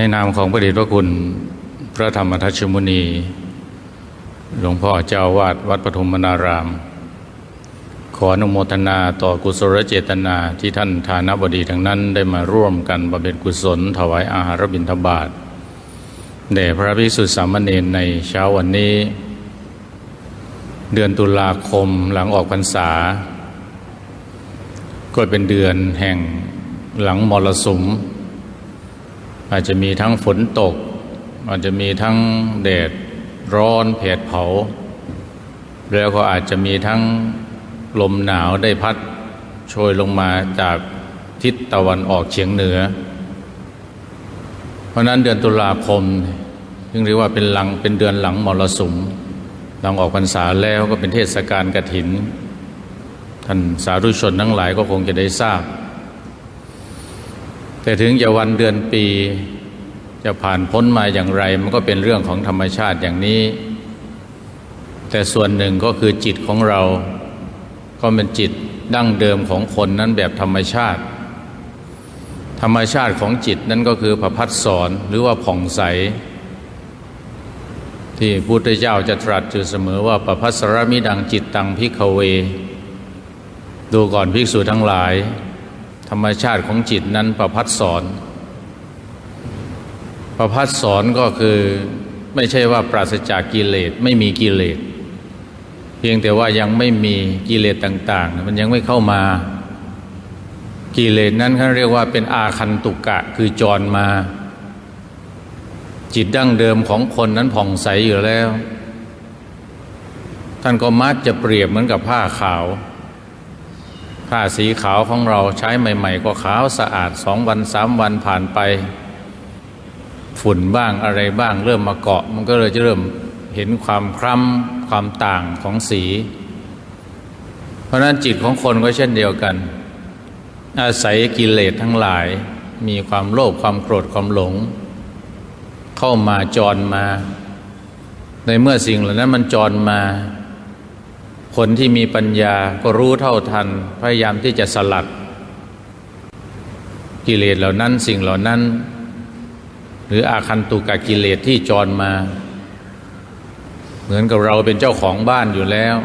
ในนามของพระเดชพระคุณ พระธรรมทัชมุนี หลวงพ่อเจ้าวาดวัดปฐมมนาราม ขออนุโมทนาต่อกุศลเจตนาที่ท่านฐานบดีทั้งนั้นได้มาร่วมกันบำเพ็ญกุศลถวายอาหารบิณฑบาตแด่พระภิกษุสามเณรในเช้าวันนี้ เดือนตุลาคมหลังออกพรรษา ก็เป็นเดือนแห่งหลังมรสุม อาจจะมีทั้งฝนตก อาจจะมีทั้งแดดร้อนแผดเผา แล้วก็อาจจะมีทั้งลมหนาวได้พัดโชยลงมาจากทิศตะวันออกเฉียงเหนือ เพราะนั้นเดือนตุลาคมจึงเรียกว่าเป็นหลังเป็นเดือนหลังมรสุมหลังออกพรรษาแล้วก็เป็นเทศกาลกฐิน ท่านสาธุชนทั้งหลายก็คงจะได้ทราบ แต่ถึงจะวันเดือนปี จะผ่านพ้นมาอย่างไร มันก็เป็นเรื่องของธรรมชาติอย่างนี้ แต่ส่วนหนึ่งก็คือจิตของเรา ก็เป็นจิตดั้งเดิมของคนนั้นแบบธรรมชาติ ธรรมชาติของจิตนั้นก็คือประพัดสอนหรือว่าผ่องใส ที่พุทธเจ้าจะตรัสอยู่เสมอว่าประพัสรมิดังจิตตังพิกเว ดูก่อนภิกษุทั้งหลาย ธรรมชาติของจิตนั้นประพัดสอน ประพัดสอนก็คือไม่ใช่ว่าปราศจากกิเลสไม่มีกิเลส เพียงแต่ว่ายังไม่มีกิเลสต่าง ๆ มันยังไม่เข้ามา กิเลสนั้นเขาเรียกว่าเป็นอาคันตุกะคือจรมา จิตดั้งเดิมของคนนั้นผ่องใสอยู่แล้ว ท่านก็มักจะเปรียบเหมือนกับผ้าขาว ผ้าสีขาวของเราใช้ใหม่ ๆ ก็ขาวสะอาดสองวันสามวันผ่านไป ฝุ่นบ้างอะไรบ้างเริ่มมาเกาะ มันก็เลยจะเริ่มเห็นความคล้ำความต่างของสี เพราะนั้นจิตของคนก็เช่นเดียวกัน อาศัยกิเลสทั้งหลาย มีความโลภความโกรธความหลง เข้ามาจรมา ในเมื่อสิ่งเหล่านั้นมันจรมา คนที่มีปัญญาก็รู้เท่าทัน พยายามที่จะสลัด กิเลสเหล่านั้นสิ่งเหล่านั้น หรืออาคันตุกะกิเลสที่จรมา เหมือนกับเราเป็นเจ้าของบ้านอยู่แล้ว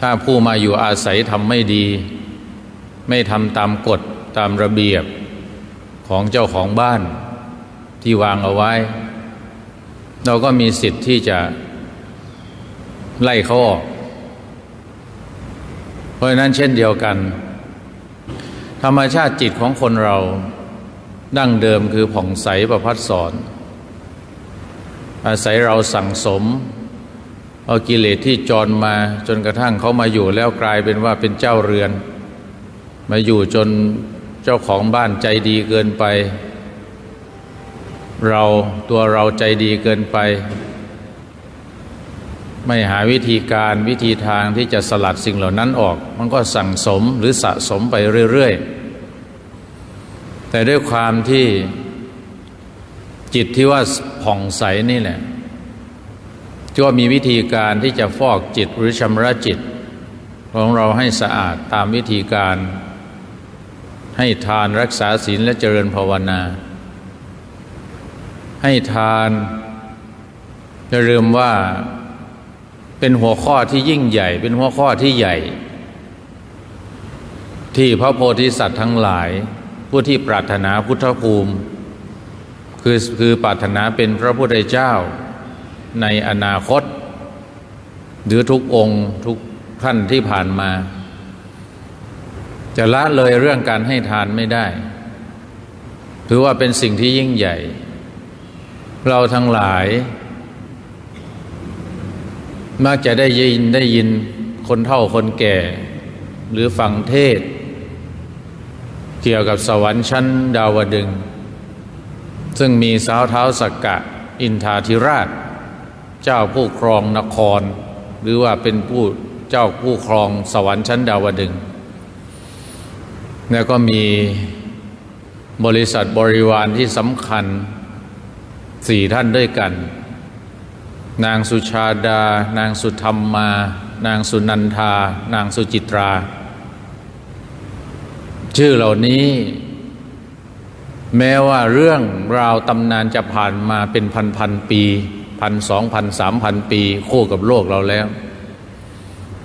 ถ้าผู้มาอยู่อาศัยทำไม่ดี ไม่ทำตามกฎตามระเบียบของเจ้าของบ้านที่วางเอาไว้ เราก็มีสิทธิ์ที่จะไล่เขาออก ราะฉะนั้นเช่นเดียวกัน ธรรมชาติจิตของคนเราดั้งเดิมคือผ่องใสประพัดสอน อาศัยเราสั่งสม เอากิเลสที่จรมาจนกระทั่งเขามาอยู่แล้วกลายเป็นว่าเป็นเจ้าเรือน มาอยู่จนเจ้าของบ้านใจดีเกินไป เราตัวเราใจดีเกินไป ไม่หาวิธีการวิธีทางที่จะสลัดสิ่งเหล่านั้นออก มันก็สั่งสมหรือสะสมไปเรื่อยๆ แต่ด้วยความที่จิตที่ว่าผ่องใสนี่แหละก็มีวิธีการที่จะฟอกจิตหรือชำระจิต ของเราให้สะอาดตามวิธีการ ให้ทานรักษาศีลและเจริญภาวนา ให้ทานจะลืมว่า เป็นหัวข้อที่ยิ่งใหญ่ เป็นหัวข้อที่ใหญ่ ที่พระโพธิสัตว์ทั้งหลาย ผู้ที่ปรารถนาพุทธภูมิ คือคือปรารถนาเป็นพระพุทธเจ้าในอนาคต หรือทุกองค์ทุกท่านที่ผ่านมา จะละเลยเรื่องการให้ทานไม่ได้ ถือว่าเป็นสิ่งที่ยิ่งใหญ่ เราทั้งหลาย มักจะได้ยินได้ยินคนเฒ่าคนแก่ หรือฟังเทศ เกี่ยวกับสวรรค์ชั้นดาวดึง ซึ่งมีสาวเท้าสักกะ อินทาธิราช เจ้าผู้ครองนคร หรือว่าเป็นผู้เจ้าผู้ครองสวรรค์ชั้นดาวดึง แล้วก็มีบริษัทบริวารที่สำคัญสี่ท่านด้วยกัน นางสุชาดา นางสุธรรมมา นางสุนันทา นางสุจิตรา ชื่อเหล่านี้ แม้ว่าเรื่องราวตำนานจะผ่านมาเป็นพันพันปีพันสองพันสามพันปี คู่กับโลกเราแล้ว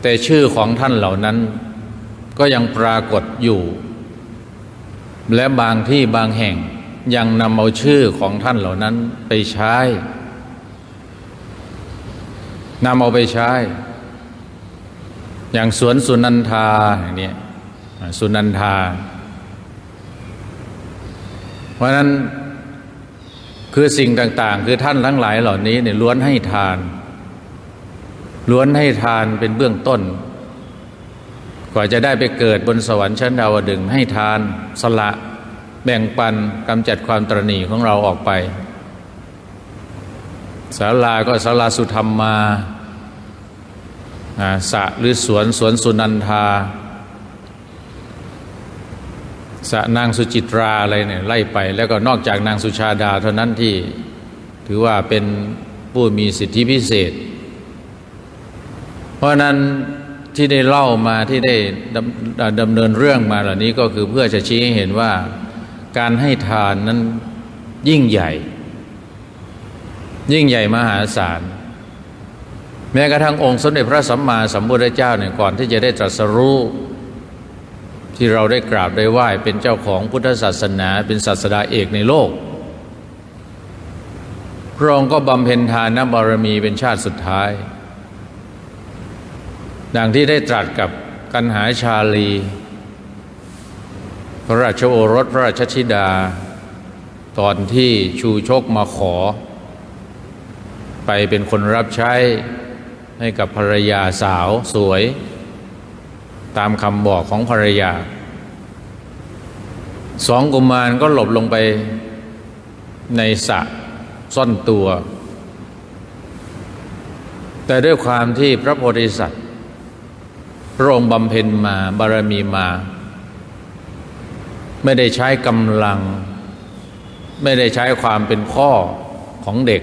แต่ชื่อของท่านเหล่านั้นก็ยังปรากฏอยู่ และบางที่บางแห่งยังนำเอาชื่อของท่านเหล่านั้นไปใช้ นำเอาไปใช้ อย่างสวนสุนันทาอย่างนี้สุนันทา เพราะนั้นคือสิ่งต่าง ๆ คือท่านทั้งหลายเหล่านี้เนี่ยล้วนให้ทาน ล้วนให้ทานเป็นเบื้องต้นกว่าจะได้ไปเกิดบนสวรรค์ชั้นดาวดึงให้ทานสละ แบ่งปันกำจัดความตรณีของเราออกไป ศาลาก็ศาลาสุธรรมมาสะหรือสวนสวนสุนันทาสะนางสุจิตราอะไรเนี่ยไล่ไป แล้วก็นอกจากนางสุชาดา เท่านั้นที่ถือว่าเป็นผู้มีสิทธิพิเศษ เพราะนั้นที่ได้เล่ามาที่ได้ดำดำเนินเรื่องมาเหล่านี้ก็คือเพื่อจะชี้ให้เห็นว่าการให้ทานนั้นยิ่งใหญ่ ยิ่งใหญ่มหาศาล แม้กระทั่งองค์สมเด็จพระสัมมาสัมพุทธเจ้าเนี่ยก่อนที่จะได้ตรัสรู้ที่เราได้กราบได้ไหว้เป็นเจ้าของพุทธศาสนาเป็นศาสดาเอกในโลก พระองค์ก็บำเพ็ญทานบารมีเป็นชาติสุดท้าย ดังที่ได้ตรัสกับกันหาชาลี พระราชโอรสพระราชธิดา ตอนที่ชูชกมาขอ ไปเป็นคนรับใช้ให้กับภรรยาสาวสวย ตามคำบอกของภรรยา สองกุมารก็หลบลงไปในสระซ่อนตัว แต่ด้วยความที่พระโพธิสัตว์พระองค์บำเพ็ญมาบารมีมา ไม่ได้ใช้กำลัง ไม่ได้ใช้ความเป็นพ่อของเด็ก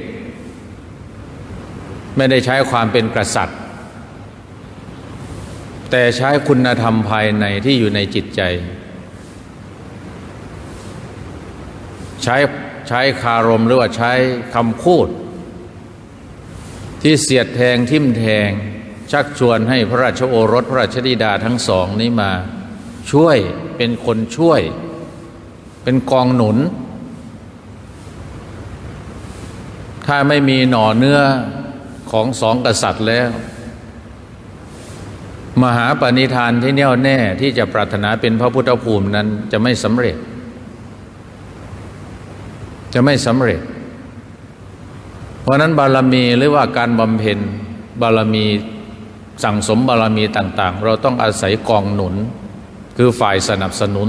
ไม่ได้ใช้ความเป็นกษัตริย์ แต่ใช้คุณธรรมภายในที่อยู่ในจิตใจ ใช้ใช้คารมหรือว่าใช้คำพูด ที่เสียดแทงทิ่มแทง ชักชวนให้พระราชโอรสพระราชธิดาทั้งสองนี้มาช่วยเป็นคนช่วย เป็นกองหนุน ถ้าไม่มีหน่อเนื้อ ของสองกษัตริย์แล้ว มหาปณิธานที่แน่วแน่ที่จะปรารถนาเป็นพระพุทธภูมินั้นจะไม่สำเร็จ จะไม่สำเร็จ เพราะนั้นบารมีหรือว่าการบำเพ็ญบารมีสั่งสมบารมีต่าง ๆ เราต้องอาศัยกองหนุน คือฝ่ายสนับสนุน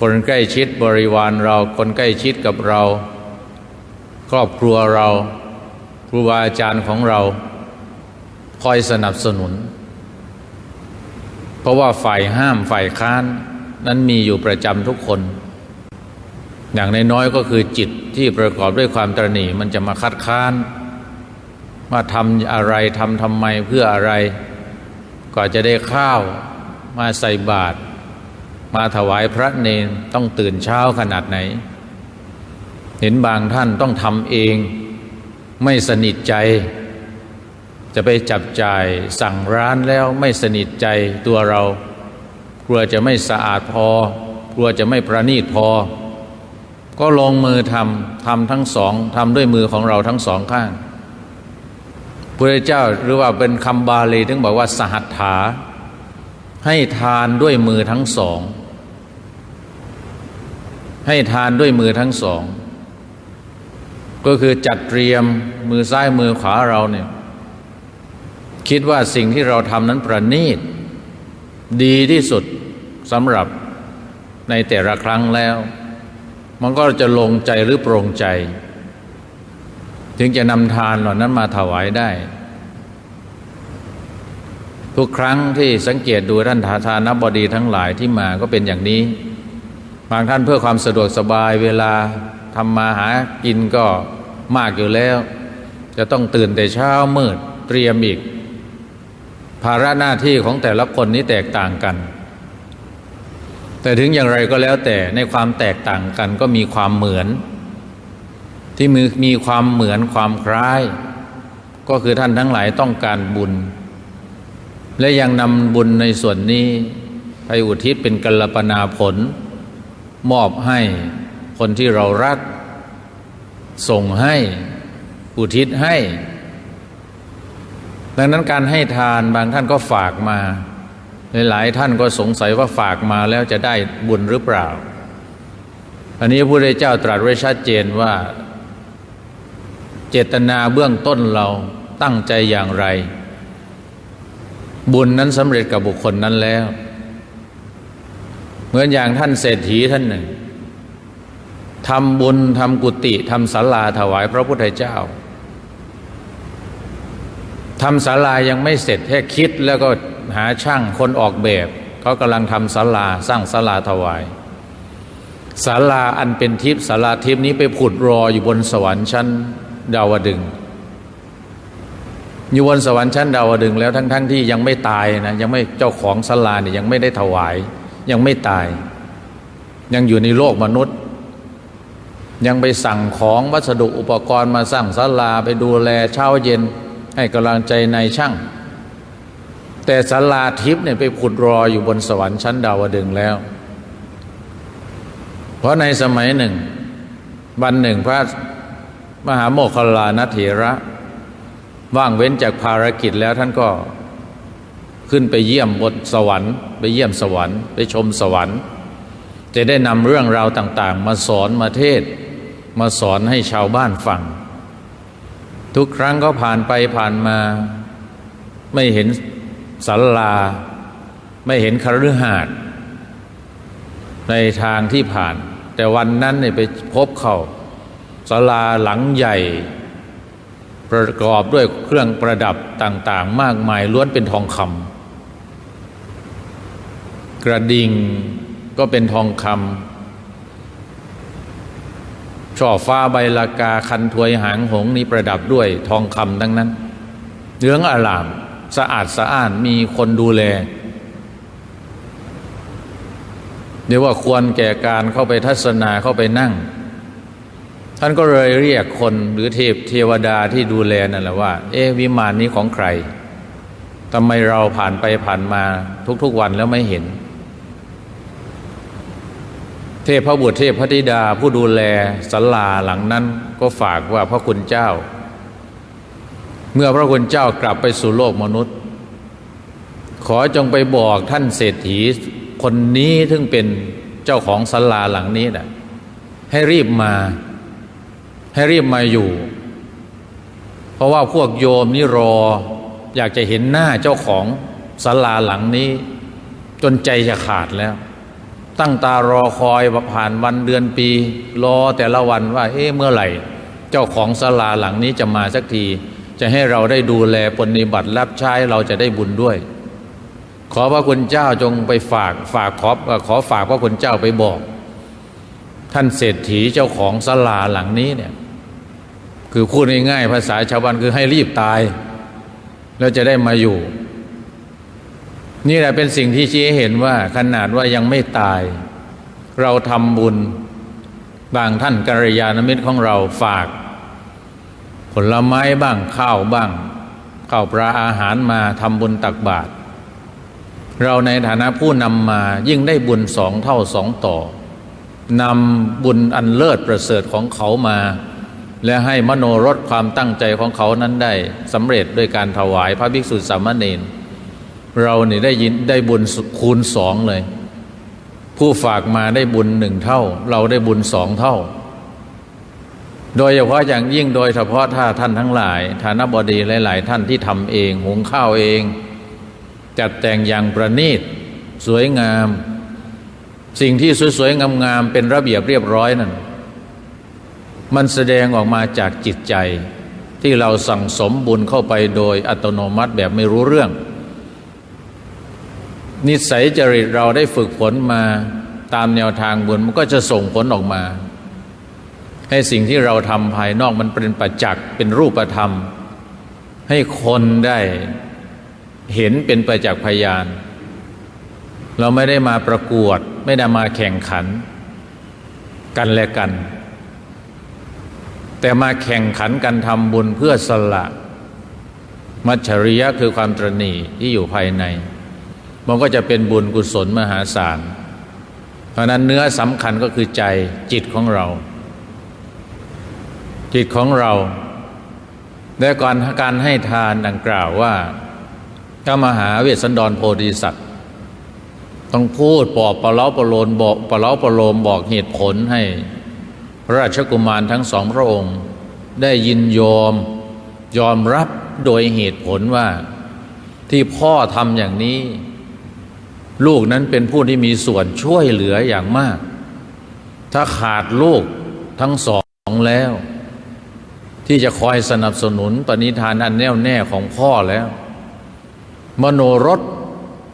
คนใกล้ชิดบริวารเราคนใกล้ชิดกับเรา ครอบครัวเรา รูบาอาจารย์ของเราคอยสนับสนุน เพราะว่าฝ่ายห้ามฝ่ายค้านนั้นมีอยู่ประจำทุกคน อย่างนน้อยก็คือจิตที่ประกอบด้วยความตรณีมันจะมาคัดค้านว่าทำอะไรทำทำไมเพื่ออะไร ก็จะได้ข้าวมาใส่บาตรมาถวายพระเนนต้องตื่นเช้าขนาดไหน เห็นบางท่านต้องทำเอง ไม่สนิทใจ จะไปจับจ่ายสั่งร้านแล้วไม่สนิทใจตัวเรา กลัวจะไม่สะอาดพอ กลัวจะไม่ประณีตพอ ก็ลงมือทำทำทั้งสองทำด้วยมือของเราทั้งสองข้างพระเจ้าหรือว่าเป็นคำบาลีถึงบอกว่าสหัตถา ให้ทานด้วยมือทั้งสอง ให้ทานด้วยมือทั้งสอง ก็คือจัดเตรียมมือซ้ายมือขวาเราเนี่ยคิดว่าสิ่งที่เราทำนั้นประณีต ดีที่สุดสำหรับในแต่ละครั้งแล้ว มันก็จะลงใจหรือโปร่งใจ ถึงจะนำทานเหล่านั้นมาถวายได้ ทุกครั้งที่สังเกตดูท่านทาทานบดีทั้งหลายที่มาก็เป็นอย่างนี้ บางท่านเพื่อความสะดวกสบายเวลา ทำมาหากินก็มากอยู่แล้ว จะต้องตื่นแต่เช้ามืดเตรียมอีก ภาระหน้าที่ของแต่ละคนนี้แตกต่างกัน แต่ถึงอย่างไรก็แล้วแต่ในความแตกต่างกันก็มีความเหมือน ที่มีมีความเหมือนความคล้าย ก็คือท่านทั้งหลายต้องการบุญ และยังนำบุญในส่วนนี้ไปอุทิศเป็นกัลปนาผล มอบให้ คนที่เรารัก ส่งให้อุทิศให้ ดังนั้นการให้ทานบางท่านก็ฝากมาหลายท่านก็สงสัยว่าฝากมาแล้วจะได้บุญหรือเปล่า อันนี้พระพุทธเจ้าตรัสไว้ชัดเจนว่า เจตนาเบื้องต้นเราตั้งใจอย่างไร บุญนั้นสำเร็จกับบุคคลนั้นแล้ว เหมือนอย่างท่านเศรษฐีท่านหนึ่ง ทำบุญทำกุฏิทำศาลาถวายพระพุทธเจ้าทำศาลายังไม่เสร็จแค่คิดแล้วก็หาช่างคนออกแบบเขากำลังทำศาลาสร้างศาลาถวายศาลาอันเป็นทิพย์ศาลาทิพย์นี้ไปผุดรออยู่บนสวรรค์ชั้นดาวดึงอยู่บนสวรรค์ชั้นดาวดึงแล้วทั้งๆทที่ยังไม่ตายนะยังไม่เจ้าของศาลาเนี่ยยังไม่ได้ถวาย ยังไม่ตาย ยังอยู่ในโลกมนุษย์ ยังไปสั่งของวัสดุอุปกรณ์มาสร้างศาลาไปดูแลเช้าเย็นให้กำลังใจในช่าง แต่ศาลาทิพย์เนี่ยไปผุดรออยู่บนสวรรค์ชั้นดาวดึงแล้ว เพราะในสมัยหนึ่ง วันหนึ่งพระมหาโมคคลลานเถระว่างเว้นจากภารกิจแล้วท่านก็ขึ้นไปเยี่ยมบนสวรรค์ ไปเยี่ยมสวรรค์ ไปชมสวรรค์ จะได้นำเรื่องราวต่าง ๆ มาสอนมาเทศ มาสอนให้ชาวบ้านฟัง ทุกครั้งก็ผ่านไปผ่านมา ไม่เห็นศาลา ไม่เห็นคฤหาสน์ในทางที่ผ่าน แต่วันนั้นเนี่ยไปพบเขาศาลาหลังใหญ่ ประกอบด้วยเครื่องประดับต่างๆ มากมายล้วนเป็นทองคำกระดิ่งก็เป็นทองคำ ช่อฟ้าใบลากาคันถวยหางหงส์นี้ประดับด้วยทองคำทั้งนั้นเหลืองอลาม สะอาดสะอ้านมีคนดูแลเดี๋ยวว่าควรแก่การเข้าไปทัศนาเข้าไปนั่ง ท่านก็เลยเรียกคนหรือเทพเทวดาที่ดูแลนั่นแหละว่า เอ๊ะวิมานนี้ของใครทำไมเราผ่านไปผ่านมาทุกๆวันแล้วไม่เห็น เทพระบุตรเทพพธิดาผู้ดูแลศาลาหลังนั้นก็ฝากว่าพระคุณเจ้า เมื่อพระคุณเจ้ากลับไปสู่โลกมนุษย์ ขอจงไปบอกท่านเศรษฐีคนนี้ซึ่งเป็นเจ้าของศาลาหลังนี้นะให้รีบมา ให้รีบมาอยู่ เพราะว่าพวกโยมนี่รอ อยากจะเห็นหน้าเจ้าของศาลาหลังนี้ จนใจจะขาดแล้ว ตั้งตารอคอยผ่านวันเดือนปี รอแต่ละวันว่า เอ๊ะเมื่อไหร่ เจ้าของศาลาหลังนี้จะมาสักที จะให้เราได้ดูแลปฏิบัติรับใช้เราจะได้บุญด้วย ขอพระคุณเจ้าจงไปฝากฝากขอขอฝากพระคุณเจ้าไปบอก ท่านเศรษฐีเจ้าของศาลาหลังนี้เนี่ย คือพูดง่ายๆภาษาชาวบ้านคือให้รีบตาย แล้วจะได้มาอยู่ นี่แหละเป็นสิ่งที่ชี้ให้เห็นว่าขนาดว่ายังไม่ตาย เราทำบุญบางท่านกัลยาณมิตรของเราฝาก ผลไม้บ้างข้าวบ้างข้าวปลาอาหารมาทำบุญตักบาตรเราในฐานะผู้นำมายิ่งได้บุญสองเท่าสองต่อนำบุญอันเลิศประเสริฐของเขามา และให้มโนรสความตั้งใจของเขานั้นได้สำเร็จด้วยการถวายพระภิกษุสามเณร เราเนี่ได้ยินได้บุญคูณสองเลย ผู้ฝากมาได้บุญหนึ่งเท่า เราได้บุญสองเท่า โดยเฉพาะอย่างยิ่งโดยเฉพาะถ้าท่านทั้งหลาย ฐานบดีหลาย ๆ ท่านที่ทำเองหุงข้าวเอง จัดแต่งอย่างประณีต สวยงาม สิ่งที่สวย ๆ งามๆเป็นระเบียบเรียบร้อยนั่นมันแสดงออกมาจากจิตใจที่เราสั่งสมบุญเข้าไปโดยอัตโนมัติแบบไม่รู้เรื่อง นิสัยจริตเราได้ฝึกฝนมาตามแนวทางบุญมันก็จะส่งผลออกมา ให้สิ่งที่เราทำภายนอกมันเป็นประจักษ์เป็นรูปธรรม ให้คนได้เห็นเป็นประจักษ์พยาน เราไม่ได้มาประกวด ไม่ได้มาแข่งขัน กันและกัน แต่มาแข่งขันกันทำบุญเพื่อสละ มัจฉริยะคือความตรณีที่อยู่ภายใน มันก็จะเป็นบุญกุศลมหาศาล เพราะนั้นเนื้อสำคัญก็คือใจจิตของเรา จิตของเราและก่อนการให้ทานดังกล่าวว่าพระมหาเวสสันดรโพธิสัตว์ ต้องพูดปอบปะเล้าปะโลนบอกปะเล้าปะโลมบอกเหตุผลให้พระราชกุมารทั้งสองพระองค์ ได้ยินยอมยอมรับโดยเหตุผลว่าที่พ่อทำอย่างนี้ ลูกนั้นเป็นผู้ที่มีส่วนช่วยเหลืออย่างมาก ถ้าขาดลูกทั้งสองแล้ว ที่จะคอยสนับสนุนปณิธานอันแน่วแน่ของพ่อแล้ว มโนรส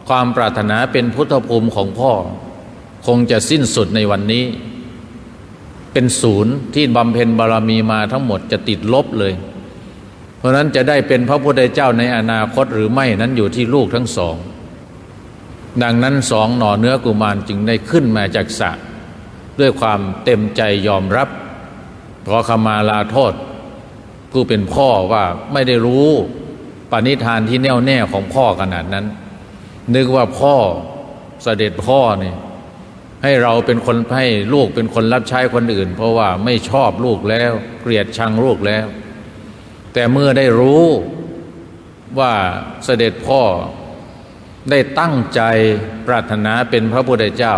ความปรารถนาเป็นพุทธภูมิของพ่อ คงจะสิ้นสุดในวันนี้ เป็นศูนย์ที่บำเพ็ญบารมีมาทั้งหมดจะติดลบเลย เพราะนั้นจะได้เป็นพระพุทธเจ้าในอนาคตหรือไม่นั้นอยู่ที่ลูกทั้งสอง ดังนั้นสองหน่อเนื้อกุมารจึงได้ขึ้นมาจากสระด้วยความเต็มใจยอมรับขอขมาลาโทษ ผู้เป็นพ่อว่าไม่ได้รู้ปณิธานที่แน่วแน่ของพ่อขนาดนั้น นึกว่าพ่อเสด็จพ่อเนี่ยให้เราเป็นคนให้ลูกเป็นคนรับใช้คนอื่น เพราะว่าไม่ชอบลูกแล้ว เกลียดชังลูกแล้ว แต่เมื่อได้รู้ว่าเสด็จพ่อ ได้ตั้งใจปรารถนาเป็นพระพุทธเจ้า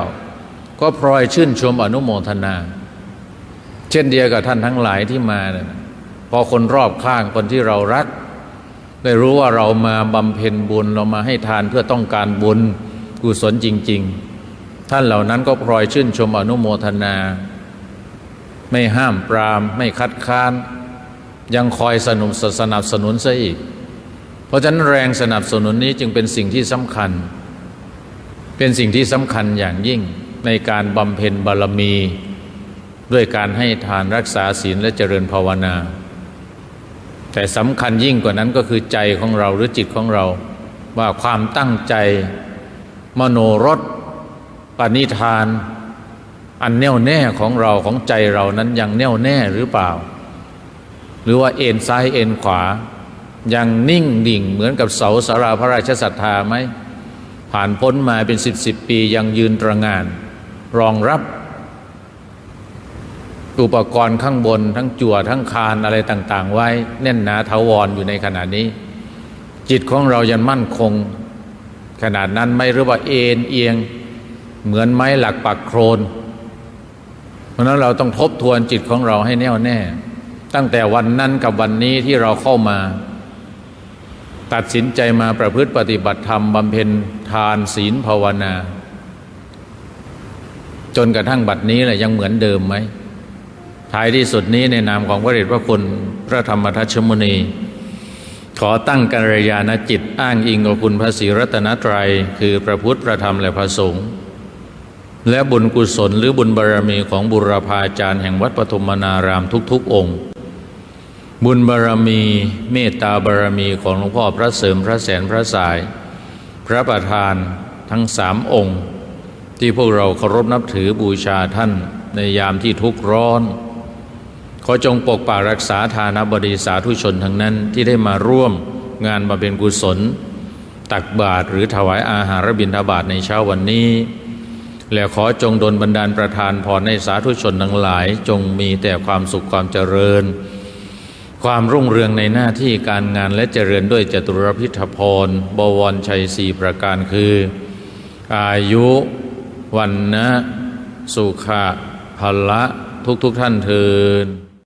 ก็พลอยชื่นชมอนุโมทนา เช่นเดียวกับท่านทั้งหลายที่มาเนี่ยพอคนรอบข้างคนที่เรารัก ได้รู้ว่าเรามาบำเพ็ญบุญเรามาให้ทานเพื่อต้องการบุญกุศลจริง ๆ ท่านเหล่านั้นก็พลอยชื่นชมอนุโมทนา ไม่ห้ามปราม ไม่คัดค้าน ยังคอยสนุนสนับสนุนซะอีก เพราะฉะนั้นแรงสนับสนุนนี้จึงเป็นสิ่งที่สำคัญ เป็นสิ่งที่สำคัญอย่างยิ่งในการบำเพ็ญบารมี ด้วยการให้ทานรักษาศีลและเจริญภาวนา แต่สำคัญยิ่งกว่านั้นก็คือใจของเราหรือจิตของเราว่าความตั้งใจ มโนรสปณิธาน อันแน่วแน่ของเราของใจเรานั้นยังแน่วแน่หรือเปล่า หรือว่าเอ็นซ้ายเอ็นขวา ยังนิ่งดิ่งเหมือนกับเสาสาราพระราชศรัทธาไหมผ่านพ้นมาเป็นสิบสิบปียังยืนตระงาน รองรับ อุปกรณ์ข้างบนทั้งจั่วทั้งคานอะไรต่าง ๆ ไว้ แน่นหนาทาวรออยู่ในขณะนี้ จิตของเรายังมั่นคง ขนาดนั้นไม่หรือว่าเอ็นเอียง เหมือนไม้หลักปักโครน เพราะนั้นเราต้องทบทวนจิตของเราให้แน่วแน่ ตั้งแต่วันนั้นกับวันนี้ที่เราเข้ามา ตัดสินใจมาประพฤติปฏิบัติธรรมบำเพ็ญทานศีลภาวนา จนกระทั่งบัดนี้แหละยังเหมือนเดิมไหมท้ายที่สุดนี้ในนามของพระเดชพระคุณพระธรรมทัชมุนี ขอตั้งกัลยาณจิตอ้างอิงกับคุณพระศรีรัตนตรัย คือพระพุทธพระธรรมและพระสงฆ์และบุญกุศลหรือบุญบารรมีของบุรพาจารย์แห่งวัดปฐมนารามทุกๆองค์ บุญบารรมีเมตตาบารรมีของหลวงพ่อพระเสริมพระแสนพระสาย พระประธานทั้งสามองค์ ที่พวกเราเคารพนับถือบูชาท่านในยามที่ทุกข์ร้อน ขอจงปกปักรักษาทานบดีสาธุชนทั้งนั้นที่ได้มาร่วมงานมาเป็นกุศล ตักบาตรหรือถวายอาหารบิณฑบาตในเช้าวันนี้ และขอจงดลบันดาลประทานพรในสาธุชนทั้งหลาย จงมีแต่ความสุขความเจริญ ความรุ่งเรืองในหน้าที่การงานและเจริญด้วยจตุรพิธพรบวรชัยสี่ประการคือ อายุวันนะ สุขะพละทุกทุกท่านเทิน